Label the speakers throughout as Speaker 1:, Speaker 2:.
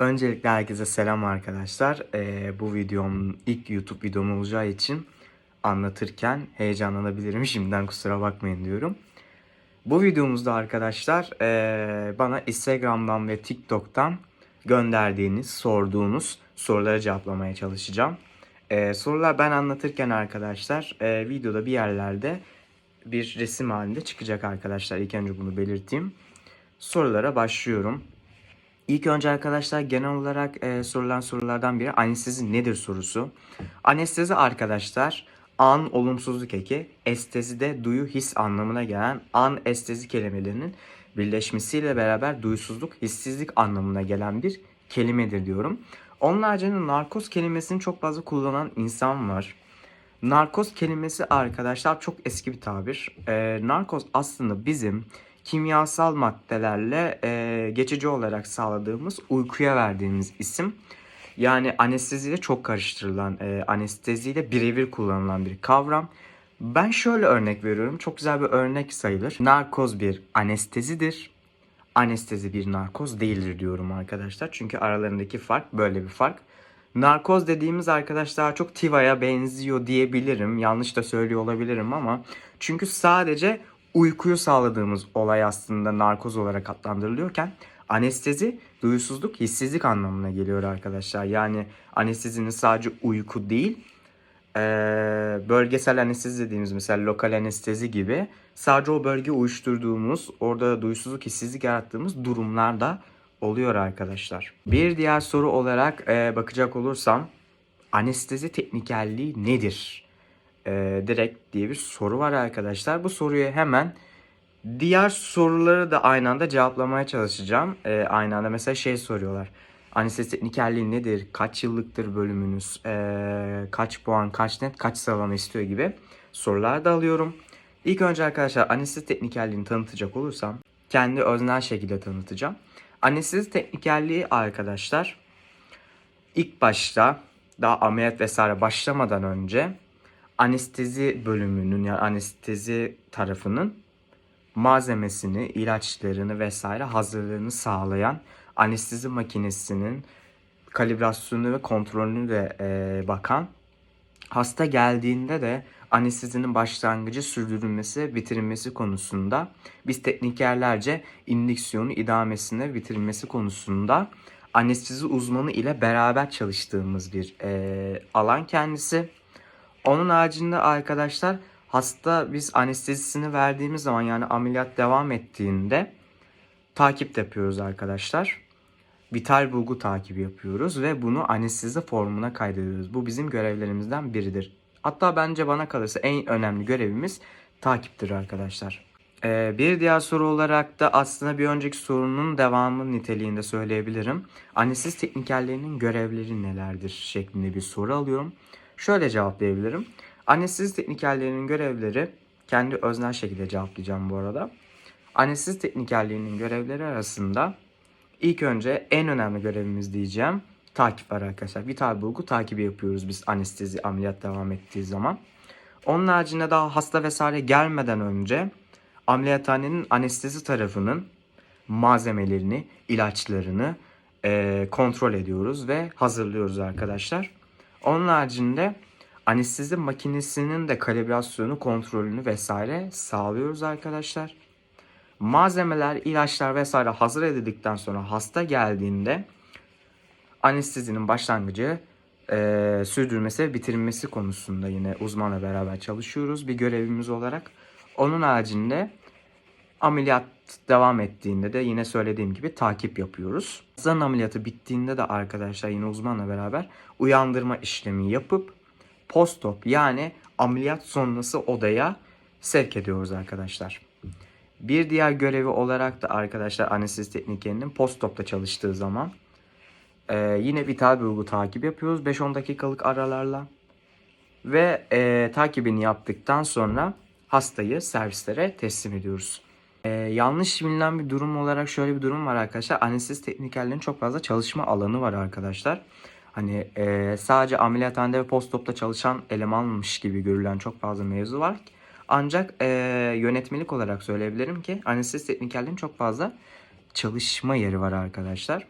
Speaker 1: Öncelikle herkese selam arkadaşlar. Ee, bu videom ilk YouTube videom olacağı için anlatırken heyecanlanabilirim. Şimdiden kusura bakmayın diyorum. Bu videomuzda arkadaşlar ee, bana Instagram'dan ve TikTok'tan gönderdiğiniz, sorduğunuz soruları cevaplamaya çalışacağım. Ee, sorular ben anlatırken arkadaşlar ee, videoda bir yerlerde bir resim halinde çıkacak arkadaşlar. İlk önce bunu belirteyim. Sorulara başlıyorum. İlk önce arkadaşlar genel olarak e, sorulan sorulardan biri anestezi nedir sorusu. Anestezi arkadaşlar an olumsuzluk eki, estezi de duyu his anlamına gelen an estezi kelimelerinin birleşmesiyle beraber duysuzluk hissizlik anlamına gelen bir kelimedir diyorum. Onun haricinde narkoz kelimesini çok fazla kullanan insan var. Narkoz kelimesi arkadaşlar çok eski bir tabir. Ee, narkoz aslında bizim kimyasal maddelerle e, geçici olarak sağladığımız uykuya verdiğimiz isim. Yani anesteziyle çok karıştırılan, e, anesteziyle birebir kullanılan bir kavram. Ben şöyle örnek veriyorum. Çok güzel bir örnek sayılır. Narkoz bir anestezidir. Anestezi bir narkoz değildir diyorum arkadaşlar. Çünkü aralarındaki fark böyle bir fark. Narkoz dediğimiz arkadaşlar çok Tiva'ya benziyor diyebilirim. Yanlış da söylüyor olabilirim ama çünkü sadece uykuyu sağladığımız olay aslında narkoz olarak adlandırılıyorken anestezi duyusuzluk, hissizlik anlamına geliyor arkadaşlar. Yani anestezinin sadece uyku değil, bölgesel anestezi dediğimiz mesela lokal anestezi gibi sadece o bölge uyuşturduğumuz, orada duyusuzluk, hissizlik yarattığımız durumlar da oluyor arkadaşlar. Bir diğer soru olarak bakacak olursam anestezi teknikerliği nedir? E, direkt diye bir soru var arkadaşlar. Bu soruyu hemen diğer soruları da aynı anda cevaplamaya çalışacağım. E, aynı anda mesela şey soruyorlar. Anestezi teknikerliği nedir? Kaç yıllıktır bölümünüz? E, kaç puan, kaç net, kaç sıralama istiyor gibi sorular da alıyorum. İlk önce arkadaşlar anestezi teknikerliğini tanıtacak olursam kendi öznel şekilde tanıtacağım. Anestezi teknikerliği arkadaşlar ilk başta daha ameliyat vesaire başlamadan önce anestezi bölümünün yani anestezi tarafının malzemesini, ilaçlarını vesaire hazırlığını sağlayan anestezi makinesinin kalibrasyonu ve kontrolünü de e, bakan hasta geldiğinde de anestezinin başlangıcı sürdürülmesi, bitirilmesi konusunda biz teknikerlerce indüksiyonu idamesine bitirilmesi konusunda anestezi uzmanı ile beraber çalıştığımız bir e, alan kendisi. Onun haricinde arkadaşlar hasta biz anestezisini verdiğimiz zaman yani ameliyat devam ettiğinde takip yapıyoruz arkadaşlar. Vital bulgu takibi yapıyoruz ve bunu anestezi formuna kaydediyoruz. Bu bizim görevlerimizden biridir. Hatta bence bana kalırsa en önemli görevimiz takiptir arkadaşlar. Ee, bir diğer soru olarak da aslında bir önceki sorunun devamı niteliğinde söyleyebilirim. Anestezi teknikerlerinin görevleri nelerdir şeklinde bir soru alıyorum. Şöyle cevaplayabilirim. Anestezi teknikerlerinin görevleri kendi öznel şekilde cevaplayacağım bu arada. Anestezi teknikerliğinin görevleri arasında ilk önce en önemli görevimiz diyeceğim takip var arkadaşlar. Vital bulgu takibi yapıyoruz biz anestezi ameliyat devam ettiği zaman. Onun haricinde daha hasta vesaire gelmeden önce ameliyathanenin anestezi tarafının malzemelerini, ilaçlarını e, kontrol ediyoruz ve hazırlıyoruz arkadaşlar. Onun haricinde anestezi makinesinin de kalibrasyonu, kontrolünü vesaire sağlıyoruz arkadaşlar. Malzemeler, ilaçlar vesaire hazır edildikten sonra hasta geldiğinde anestezinin başlangıcı e, sürdürmesi ve bitirilmesi konusunda yine uzmanla beraber çalışıyoruz bir görevimiz olarak. Onun haricinde ameliyat devam ettiğinde de yine söylediğim gibi takip yapıyoruz. Hastanın ameliyatı bittiğinde de arkadaşlar yine uzmanla beraber uyandırma işlemi yapıp postop yani ameliyat sonrası odaya sevk ediyoruz arkadaşlar. Bir diğer görevi olarak da arkadaşlar anestezi teknikerinin postopta çalıştığı zaman ee, yine vital bulgu takip yapıyoruz 5-10 dakikalık aralarla. Ve e, takibini yaptıktan sonra hastayı servislere teslim ediyoruz. Ee, yanlış bilinen bir durum olarak şöyle bir durum var arkadaşlar. Anestezi teknikerlerin çok fazla çalışma alanı var arkadaşlar. Hani e, sadece ameliyathanede ve postopta çalışan elemanmış gibi görülen çok fazla mevzu var. Ancak e, yönetmelik olarak söyleyebilirim ki anestezi teknikerlerin çok fazla çalışma yeri var arkadaşlar.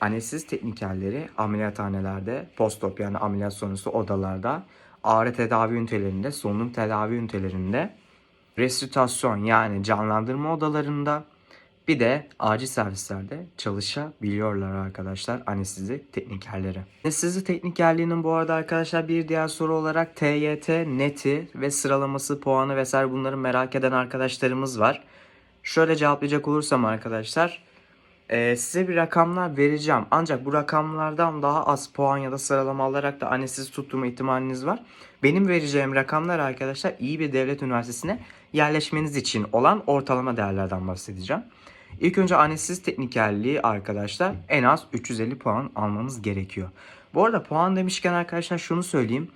Speaker 1: anestezi teknikerleri ameliyathanelerde, postop yani ameliyat sonrası odalarda, ağrı tedavi ünitelerinde, solunum tedavi ünitelerinde, resütasyon yani canlandırma odalarında, bir de acil servislerde çalışabiliyorlar arkadaşlar anestezi teknikerleri. Anestezi teknikerliğinin bu arada arkadaşlar bir diğer soru olarak TYT, neti ve sıralaması, puanı vesaire bunları merak eden arkadaşlarımız var. Şöyle cevaplayacak olursam arkadaşlar e, size bir rakamlar vereceğim. Ancak bu rakamlardan daha az puan ya da sıralama alarak da anestezi tutturma ihtimaliniz var. Benim vereceğim rakamlar arkadaşlar iyi bir devlet üniversitesine yerleşmeniz için olan ortalama değerlerden bahsedeceğim. İlk önce anestezi teknikerliği arkadaşlar en az 350 puan almanız gerekiyor. Bu arada puan demişken arkadaşlar şunu söyleyeyim.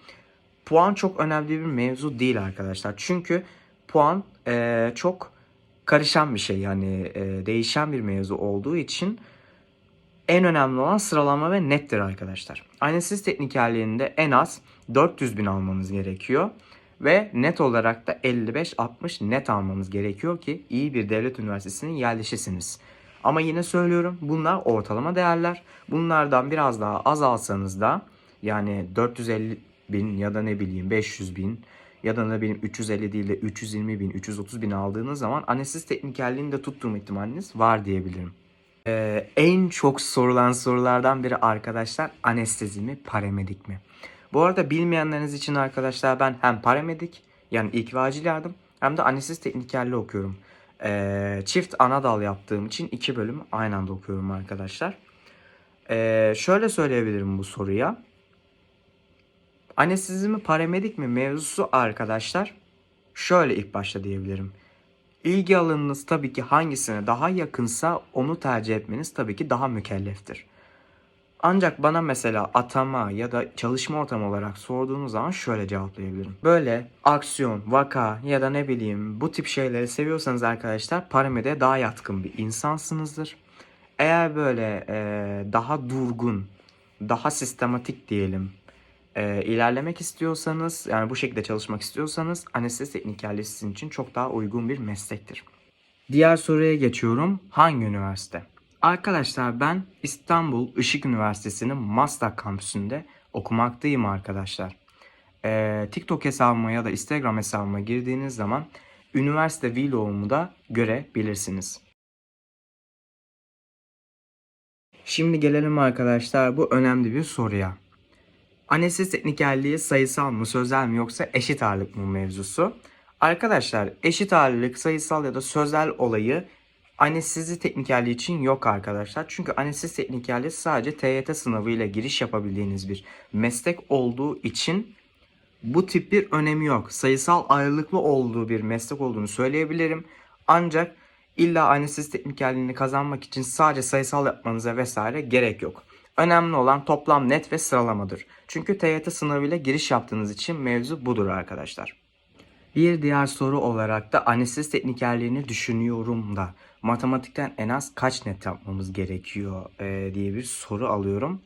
Speaker 1: Puan çok önemli bir mevzu değil arkadaşlar. Çünkü puan eee, çok karışan bir şey yani eee, değişen bir mevzu olduğu için en önemli olan sıralama ve nettir arkadaşlar. Anestezi teknikerliğinde en az 400 bin almanız gerekiyor. Ve net olarak da 55-60 net almanız gerekiyor ki iyi bir devlet üniversitesine yerleşesiniz. Ama yine söylüyorum bunlar ortalama değerler. Bunlardan biraz daha az alsanız da yani 450 bin ya da ne bileyim 500 bin ya da ne bileyim 350 değil de 320 bin 330 bin aldığınız zaman anestezi teknikerliğini de tutturma ihtimaliniz var diyebilirim. Ee, en çok sorulan sorulardan biri arkadaşlar anestezi mi paramedik mi? Bu arada bilmeyenleriniz için arkadaşlar ben hem paramedik yani ilk ve acil yardım hem de anestezi teknikerliği okuyorum. Ee, çift ana dal yaptığım için iki bölüm aynı anda okuyorum arkadaşlar. Ee, şöyle söyleyebilirim bu soruya. Anestezi mi paramedik mi mevzusu arkadaşlar şöyle ilk başta diyebilirim. İlgi alanınız tabii ki hangisine daha yakınsa onu tercih etmeniz tabii ki daha mükelleftir. Ancak bana mesela atama ya da çalışma ortamı olarak sorduğunuz zaman şöyle cevaplayabilirim. Böyle aksiyon, vaka ya da ne bileyim bu tip şeyleri seviyorsanız arkadaşlar paramede daha yatkın bir insansınızdır. Eğer böyle e, daha durgun, daha sistematik diyelim e, ilerlemek istiyorsanız yani bu şekilde çalışmak istiyorsanız anestezi teknikerliği sizin için çok daha uygun bir meslektir. Diğer soruya geçiyorum. Hangi üniversite? Arkadaşlar ben İstanbul Işık Üniversitesi'nin Maslak kampüsünde okumaktayım arkadaşlar. Ee, TikTok hesabıma ya da Instagram hesabıma girdiğiniz zaman üniversite vlogumu da görebilirsiniz. Şimdi gelelim arkadaşlar bu önemli bir soruya. Anestezi teknikerliği sayısal mı, sözel mi yoksa eşit ağırlık mı mevzusu? Arkadaşlar eşit ağırlık, sayısal ya da sözel olayı anestezi teknikerliği için yok arkadaşlar. Çünkü anestezi teknikerliği sadece TYT sınavıyla giriş yapabildiğiniz bir meslek olduğu için bu tip bir önemi yok. Sayısal ağırlıklı olduğu bir meslek olduğunu söyleyebilirim. Ancak illa anestezi teknikerliğini kazanmak için sadece sayısal yapmanıza vesaire gerek yok. Önemli olan toplam net ve sıralamadır. Çünkü TYT sınavıyla giriş yaptığınız için mevzu budur arkadaşlar. Bir diğer soru olarak da anestezi teknikerliğini düşünüyorum da matematikten en az kaç net yapmamız gerekiyor e, diye bir soru alıyorum.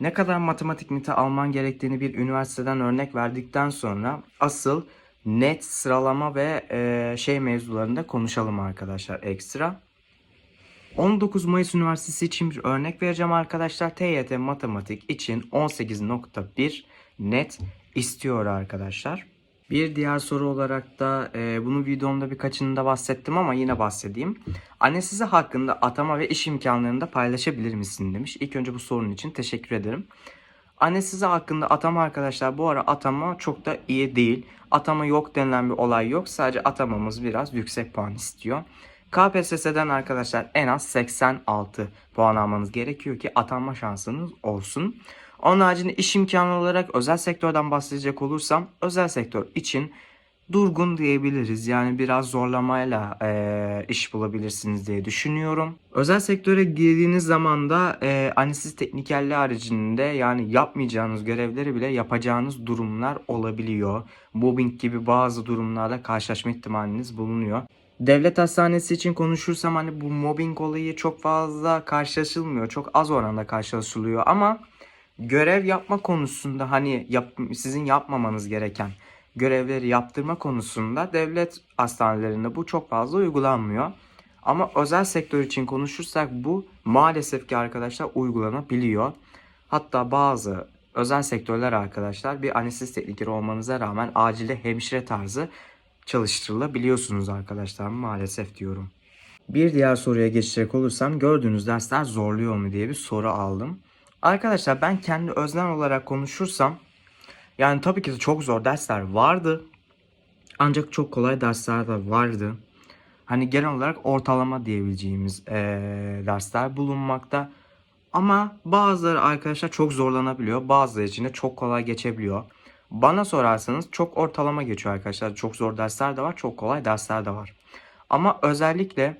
Speaker 1: Ne kadar matematik neti alman gerektiğini bir üniversiteden örnek verdikten sonra asıl net sıralama ve e, şey mevzularında konuşalım arkadaşlar ekstra. 19 Mayıs Üniversitesi için bir örnek vereceğim arkadaşlar. TYT matematik için 18.1 net istiyor arkadaşlar. Bir diğer soru olarak da e, bunu videomda birkaçında bahsettim ama yine bahsedeyim. Anestezi hakkında atama ve iş imkanlarını da paylaşabilir misin demiş. İlk önce bu sorun için teşekkür ederim. Anestezi hakkında atama arkadaşlar bu ara atama çok da iyi değil. Atama yok denilen bir olay yok. Sadece atamamız biraz yüksek puan istiyor. KPSS'den arkadaşlar en az 86 puan almanız gerekiyor ki atanma şansınız olsun. Onun haricinde iş imkanı olarak özel sektörden bahsedecek olursam özel sektör için durgun diyebiliriz. Yani biraz zorlamayla e, iş bulabilirsiniz diye düşünüyorum. Özel sektöre girdiğiniz zaman da e, anestezi teknikerliği haricinde yani yapmayacağınız görevleri bile yapacağınız durumlar olabiliyor. Mobbing gibi bazı durumlarla karşılaşma ihtimaliniz bulunuyor. Devlet hastanesi için konuşursam hani bu mobbing olayı çok fazla karşılaşılmıyor. Çok az oranda karşılaşılıyor ama görev yapma konusunda hani yap, sizin yapmamanız gereken görevleri yaptırma konusunda devlet hastanelerinde bu çok fazla uygulanmıyor. Ama özel sektör için konuşursak bu maalesef ki arkadaşlar uygulanabiliyor. Hatta bazı özel sektörler arkadaşlar bir anestezi teknikeri olmanıza rağmen acilde hemşire tarzı çalıştırılabiliyorsunuz arkadaşlar maalesef diyorum. Bir diğer soruya geçecek olursam gördüğünüz dersler zorluyor mu diye bir soru aldım. Arkadaşlar ben kendi öznel olarak konuşursam yani tabii ki de çok zor dersler vardı. Ancak çok kolay dersler de vardı. Hani genel olarak ortalama diyebileceğimiz eee, dersler bulunmakta. Ama bazıları arkadaşlar çok zorlanabiliyor. Bazıları için de çok kolay geçebiliyor. Bana sorarsanız çok ortalama geçiyor arkadaşlar. Çok zor dersler de var, çok kolay dersler de var. Ama özellikle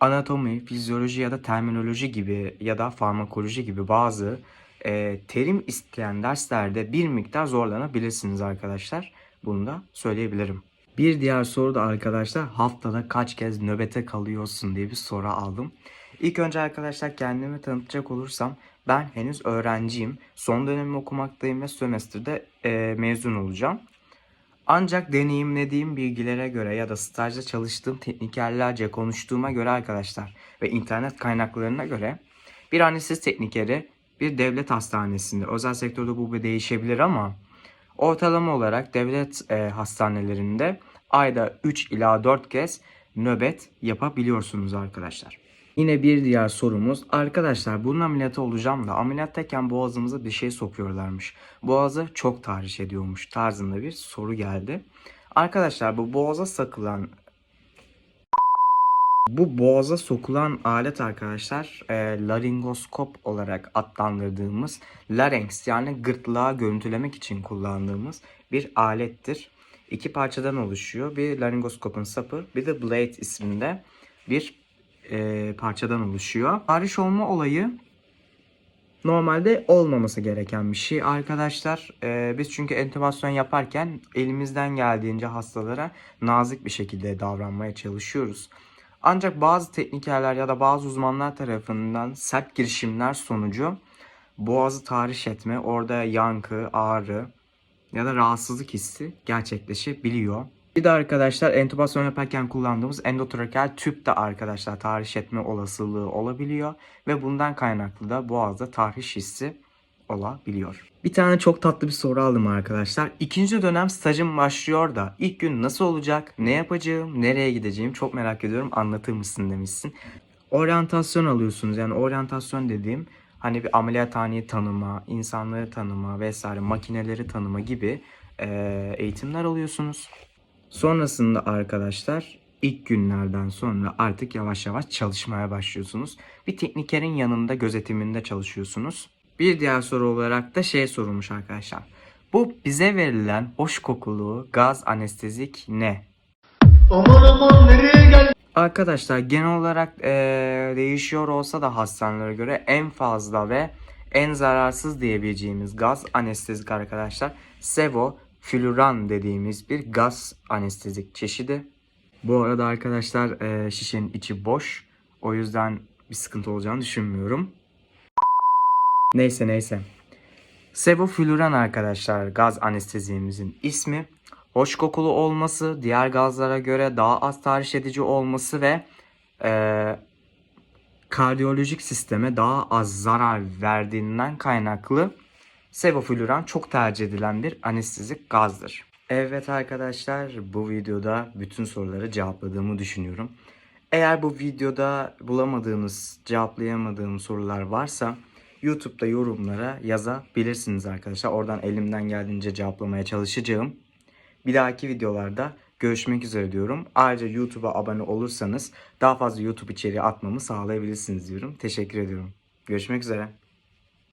Speaker 1: anatomi, fizyoloji ya da terminoloji gibi ya da farmakoloji gibi bazı e, terim isteyen derslerde bir miktar zorlanabilirsiniz arkadaşlar. Bunu da söyleyebilirim. Bir diğer soru da arkadaşlar haftada kaç kez nöbete kalıyorsun diye bir soru aldım. İlk önce arkadaşlar kendimi tanıtacak olursam ben henüz öğrenciyim. Son dönemimi okumaktayım ve sömestrde e, mezun olacağım. Ancak deneyimlediğim bilgilere göre ya da stajda çalıştığım teknikerlerce konuştuğuma göre arkadaşlar ve internet kaynaklarına göre bir anestezi teknikeri bir devlet hastanesinde özel sektörde bu değişebilir ama ortalama olarak devlet e, hastanelerinde ayda 3 ila 4 kez nöbet yapabiliyorsunuz arkadaşlar. Yine bir diğer sorumuz. Arkadaşlar bunun ameliyatı olacağım da ameliyattayken boğazımıza bir şey sokuyorlarmış. Boğazı çok tahriş ediyormuş tarzında bir soru geldi. Arkadaşlar bu boğaza sakılan bu boğaza sokulan alet arkadaşlar e, laringoskop olarak adlandırdığımız larynx yani gırtlağı görüntülemek için kullandığımız bir alettir. İki parçadan oluşuyor. Bir laringoskopun sapı bir de blade isminde bir e, parçadan oluşuyor. Tahriş olma olayı normalde olmaması gereken bir şey arkadaşlar. E, biz çünkü entübasyon yaparken elimizden geldiğince hastalara nazik bir şekilde davranmaya çalışıyoruz. Ancak bazı teknikerler ya da bazı uzmanlar tarafından sert girişimler sonucu boğazı tahriş etme, orada yankı, ağrı ya da rahatsızlık hissi gerçekleşebiliyor. Bir de arkadaşlar entübasyon yaparken kullandığımız endotrakeal tüp de arkadaşlar tahriş etme olasılığı olabiliyor ve bundan kaynaklı da boğazda tahriş hissi olabiliyor. Bir tane çok tatlı bir soru aldım arkadaşlar. İkinci dönem stajım başlıyor da ilk gün nasıl olacak, ne yapacağım, nereye gideceğim çok merak ediyorum anlatır mısın demişsin. Oryantasyon alıyorsunuz yani oryantasyon dediğim hani bir ameliyathaneyi tanıma, insanları tanıma vesaire makineleri tanıma gibi eğitimler alıyorsunuz. Sonrasında arkadaşlar ilk günlerden sonra artık yavaş yavaş çalışmaya başlıyorsunuz. Bir teknikerin yanında gözetiminde çalışıyorsunuz. Bir diğer soru olarak da şey sorulmuş arkadaşlar. Bu bize verilen hoş kokulu gaz anestezik ne?
Speaker 2: Aman aman nereye gel?
Speaker 1: Arkadaşlar genel olarak eee, değişiyor olsa da hastanelere göre en fazla ve en zararsız diyebileceğimiz gaz anestezik arkadaşlar sevofluran dediğimiz bir gaz anestezik çeşidi. Bu arada arkadaşlar eee, şişenin içi boş. O yüzden bir sıkıntı olacağını düşünmüyorum. Neyse neyse. Sevofluran arkadaşlar gaz anestezimizin ismi. Hoş kokulu olması, diğer gazlara göre daha az tahriş edici olması ve eee, kardiyolojik sisteme daha az zarar verdiğinden kaynaklı sevofluran çok tercih edilen bir anestezik gazdır. Evet arkadaşlar bu videoda bütün soruları cevapladığımı düşünüyorum. Eğer bu videoda bulamadığınız, cevaplayamadığım sorular varsa YouTube'da yorumlara yazabilirsiniz arkadaşlar. Oradan elimden geldiğince cevaplamaya çalışacağım. Bir dahaki videolarda görüşmek üzere diyorum. Ayrıca YouTube'a abone olursanız daha fazla YouTube içeriği atmamı sağlayabilirsiniz diyorum. Teşekkür ediyorum. Görüşmek üzere.